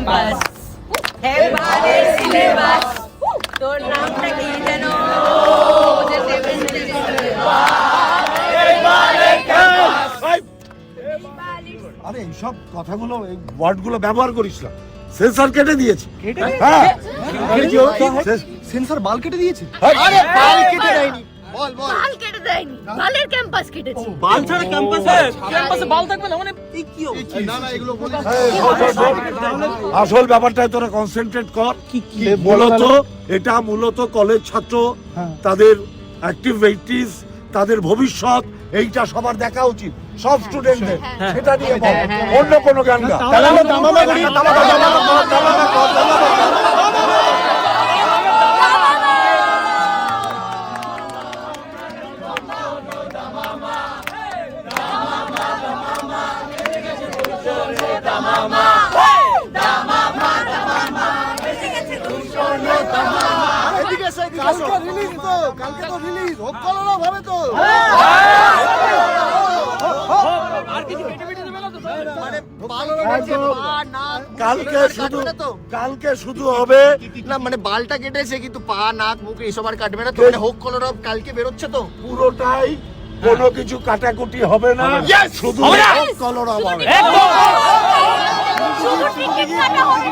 Campus হেবারের syllabus. তোর নামটা কি যেন? যে সেভেন আরে এইসব কথাগুলো এই ওয়ার্ডগুলো ব্যবহার করিস না। সেন্সর কেটে দিয়েছে। হ্যাঁ। সেন্সর বাল কেটে দিয়েছে? আরে বাল কেটে দেয়নি। বল বল। দেয়নি বালের ক্যাম্পাস কেটেছে বাল ছাড়া ক্যাম্পাসে ক্যাম্পাসে বাল থাকবে না মানে এই কি না না এগুলো। আসল ব্যাপারটায় তোরা কনসেন্ট্রেট কর মূলত এটা মূলত কলেজ ছাত্র তাদের অ্যাক্টিভিটিস তাদের ভবিষ্যৎ এইটা সবার দেখা উচিত সব স্টুডেন্টদের সেটা নিয়ে অন্য কোনো গান গা কালকে রিলিজ তো কালকে তো রিলিজ হোক মানে কালকে শুধু কালকে হবে। না মানে বালটা কেটেছে কিন্তু পা নাক মুখ এসব আর কাটবে না তো। মানে হোক কলরব কালকে বেরোচ্ছে তো। পুরোটাই কোনো কিছু কাটাকুটি হবে না। শুধু কলর হবে শুধু টিকিট কাটা হবে